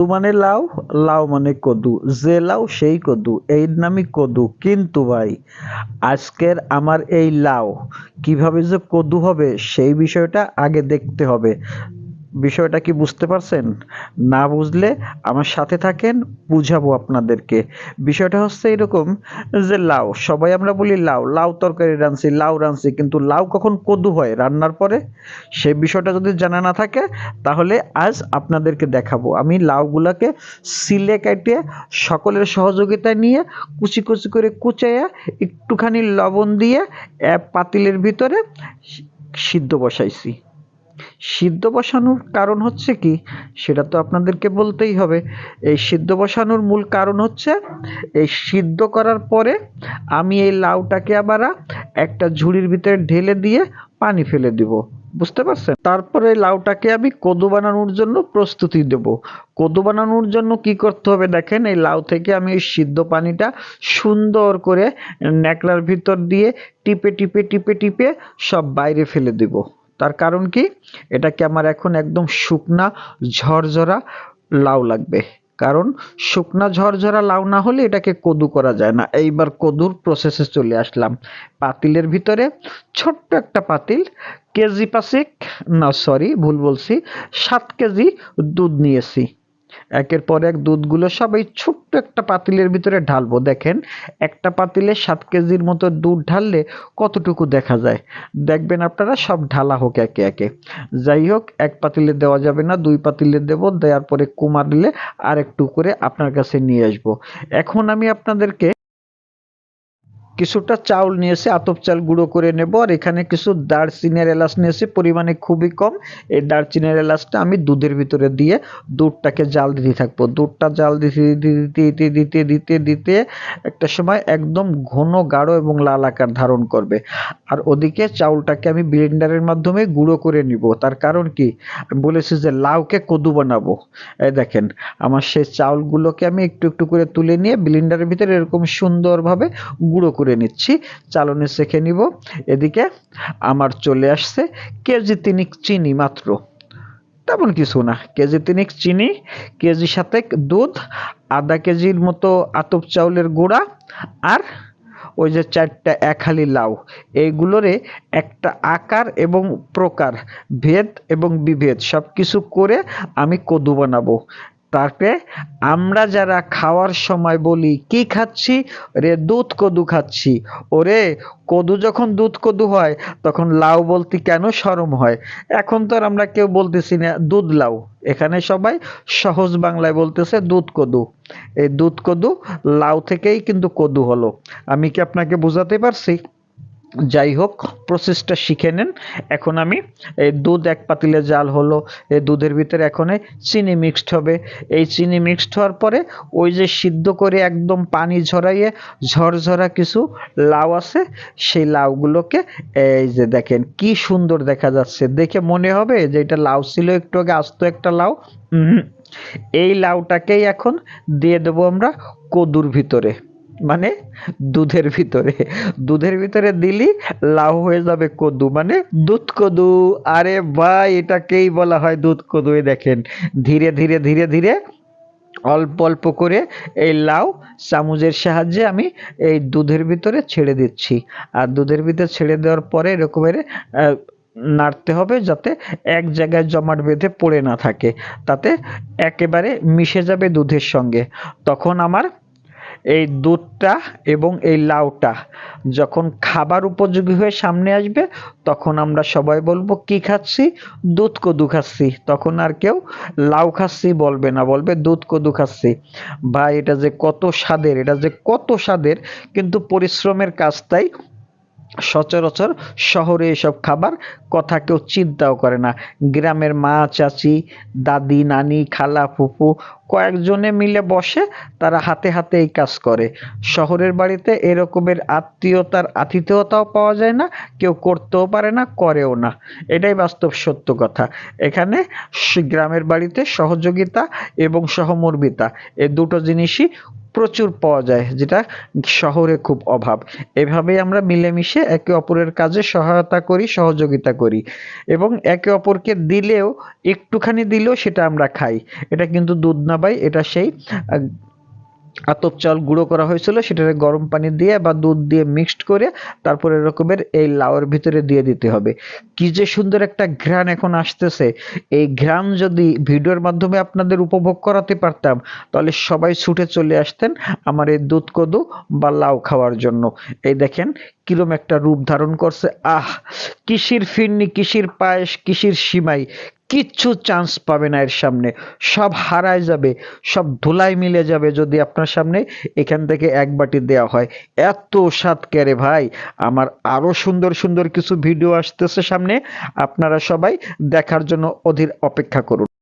কদু মানে লাউ লাউ মানে কদু। যে লাউ সেই কদু, এই নামই কদু। কিন্তু ভাই, আজকের আমার এই লাউ, কীভাবে যে কদু হবে সেই বিষয়টা আগে দেখতে হবে। বিষয়টা কি বুঝতে পারছেন? না বুঝলে আমার সাথে থাকেন, বুঝাবো আপনাদেরকে। বিষয়টা হচ্ছে এরকম যে লাউ, সবাই আমরা বলি লাউ লাউ তরকারি রাঁধছি, লাউ রাঁধছি, কিন্তু লাউ কখন কদু হয় রান্নার পরে? সেই বিষয়টা যদি জানা না থাকে, তাহলে আজ আপনাদেরকে দেখাবো। আমি লাউগুলাকে সিলে কেটে সকলের সহযোগিতা নিয়ে কুচি কুচি করে কুচাইয়া একটুখানি লবণ দিয়ে পাতিলের ভিতরে সিদ্ধ বসাইছি। সিদ্ধ বসানোর কারণ হচ্ছে কি? সেটা তো আপনাদেরকে বলতেই হবে। এই সিদ্ধ বসানোর মূল কারণ হচ্ছে, এই সিদ্ধ করার পরে আমি এই লাউটাকে আবার একটা ঝুড়ির ভিতরে ঢেলে দিয়ে পানি ফেলে দিব। বুঝতে পারছেন? তারপরে লাউটাকে আমি কদু বানানোর জন্য প্রস্তুতি দেব। কদু বানানোর জন্য কি করতে হবে দেখেন, এই লাউ থেকে আমি এই সিদ্ধ পানিটা সুন্দর করে ন্যাকড়ার ভিতর দিয়ে টিপে টিপে টিপে টিপে সব বাইরে ফেলে দেব। তার কারণ কি? এটাকে আমার এখন একদম শুকনা ঝরঝরা লাউ লাগবে। কারণ শুকনা ঝরঝরা লাউ না হলে এটাকে কদু করা যায় না। এইবার কদুর প্রসেসে চলে আসলাম। পাতিলের ভিতরে ছোট্ট একটা পাতিল, কেজি পাসিক না সরি ভুল বলছি, সাত কেজি দুধ নিয়েছি। একের পর এক দুধগুলো সব এই ছোট্ট একটা পাতিলের ভিতরে ঢালবো। দেখেন, একটা পাতিলে সাত কেজির মতো দুধ ঢাললে কতটুকু দেখা যায়? দেখবেন আপনারা সব ঢালা হোক একে একে। যাই হোক, এক পাতিলে দেওয়া যাবে না, দুই পাতিলে দেব, দেওয়ার পরে কুমা দিলে আর একটু করে আপনার কাছে নিয়ে আসব। এখন আমি আপনাদেরকে কিছুটা চাউল নিয়েছি আতপ চাল গুঁড়ো করে নেব। আর এখানে কিছু দারচিনের এলাচ নিয়েছি পরিমাণে খুবই কম। এই দারচিনের এলাচটা আমি দুধের ভিতরে দিয়ে দুধটাকে জাল দিতে থাকব। দুধটা জাল দিতে দিতে দিতে দিতে দিতে দিতে একটা সময় একদম ঘন, গাঢ় এবং লাল আকার ধারণ করবে। আর ওদিকে চাউলটাকে আমি ব্লেন্ডারের মাধ্যমে গুঁড়ো করে নিব। তার কারণ কি? আমি বলেছি যে লাউকে কদু বানাবো। এই দেখেন, আমার সেই চাউলগুলোকে আমি একটু একটু করে তুলে নিয়ে ব্লেন্ডারের ভিতরে এরকম সুন্দরভাবে গুঁড়ো করে নিচ্ছি, চালনে শেখে নিব। এদিকে আমার চলে আসছে কেজি তিনিক চিনি মাত্র। তেমন কিছু না, কেজি তিনিক চিনি, কেজি সাতেক দুধ, আধা কেজির মতো আতপ চাউলের গুঁড়া আর ওই যে চারটা একহালি লাউ। এইগুলোরে একটা আকার এবং প্রকার, ভেদ এবং বিভেদ সব কিছু করে আমি কদু বানাবো। তাকে আমরা যারা খাওয়ার সময় বলি, কি খাচ্ছি? রে দুধ কদু খাচ্ছি। ওরে, কদু যখন দুধ কদু হয়, তখন লাউ বলতে কেন সরম হয়? এখন তো আর আমরা কেউ বলতেছি না, দুধ লাউ। এখানে সবাই সহজ বাংলায় বলতেছে, দুধ কদু। এই দুধ কদু লাউ থেকেই কিন্তু কদু হলো। আমি কি আপনাকে বোঝাতে পারছি? যাই হোক প্রসেসটা শিখে নেন। এখন আমি এই দুধ এক পাতিলে জাল হলো এই দুধের ভিতরে এখন চিনি মিক্সড হবে। এই চিনি মিক্সড হওয়ার পরে ওই যে সিদ্ধ করে একদম পানি ঝরাইয়ে ঝরঝরা কিছু লাউ আছে, সেই লাউগুলোকে এই যে দেখেন কি সুন্দর দেখা যাচ্ছে। দেখে মনে হবে যে এটা লাউ ছিল একটু আগে, আস্ত একটা লাউ। এই লাউটাকেই এখন দিয়ে দেবো আমরা কদুর ভিতরে। মানে দুধের ভিতরে। দুধের ভিতরে দিলি, লাউ হয়ে যাবে কদু মানে দুধ কদু। আরে ভাই, এটাকেই বলা হয় দুধ কদু দেখেন। ধীরে ধীরে ধীরে ধীরে অল্প অল্প করে এই লাউ চামচের সাহায্যে আমি এই দুধের ভিতরে ছেড়ে দিচ্ছি। আর দুধের ভিতরে ছেড়ে দেওয়ার পরে এরকমের নাড়তে হবে যাতে এক জায়গায় জমাট বেঁধে পড়ে না থাকে। তাতে একেবারে মিশে যাবে দুধের সঙ্গে। তখন আমার এই দুধটা এবং এই লাউটা যখন খাবার উপযোগী হয়ে সামনে আসবে, তখন আমরা সবাই বলব, কি খাচ্ছি? দুধ কদু খাচ্ছি। তখন আর কেউ লাউ খাচ্ছি বলবে না, বলবে, দুধ কদু খাচ্ছি। ভাই, এটা যে কত স্বাদের, এটা যে কত স্বাদের, কিন্তু পরিশ্রমের কাজটাই সচরাচর শহরে এসব খাবার কথা কেউ চিন্তাও করে না। গ্রামের মা, চাচি, দাদি, নানি, খালা, ফুফু কয়েকজনে মিলে বসে তারা হাতে হাতে এই কাজ করে। শহরের বাড়িতে এরকমের আত্মীয়তার আতিথেয়তাও পাওয়া যায় না, কেউ করতেও পারে না, করেও না। এটাই বাস্তব সত্য কথা। এখানে গ্রামের বাড়িতে সহযোগিতা এবং সহমর্মিতা এই দুটো জিনিসই প্রচুর পাওয়া যায়, যেটা শহরে খুব অভাব। এভাবেই আমরা মিলেমিশে একে অপরের কাজে সহায়তা করি, সহযোগিতা করি। এবং একে অপরকে দিলেও, একটুখানি দিলেও সেটা আমরা খাই। এটা কিন্তু দুধ না ভাই, এটা সেই আতপ চাল গুঁড়ো করা হয়েছিল, সেটাকে গরম পানি দিয়ে বা দুধ দিয়ে মিক্সড করে তারপরে এরকমের এই লাউয়ের ভিতরে দিয়ে দিতে হবে। কি যে সুন্দর একটা ঘ্রাণ এখন আসতেছে। এই ঘ্রাণ যদি ভিডিওর মাধ্যমে আপনাদের উপভোগ করাতে পারতাম, তাহলে সবাই ছুটে চলে আসতেন আমার এই দুধ কদু বা লাউ খাওয়ার জন্য। এই দেখেন, কিরম একটা রূপ ধারণ করছে। আহ, কিসির ফিরনি, কিসির পায়েস, কিসির সিমাই কিচ্ছু চান্স পাবে না এর সামনে। সব হারায় যাবে, সব ধুলাই মিলে যাবে যদি আপনার সামনে এখান থেকে এক বাটি দেওয়া হয়। এত স্বাদ ক্যারে ভাই? আমার আরও সুন্দর সুন্দর কিছু ভিডিও আসতেছে সামনে। আপনারা সবাই দেখার জন্য অধীর অপেক্ষা করুন।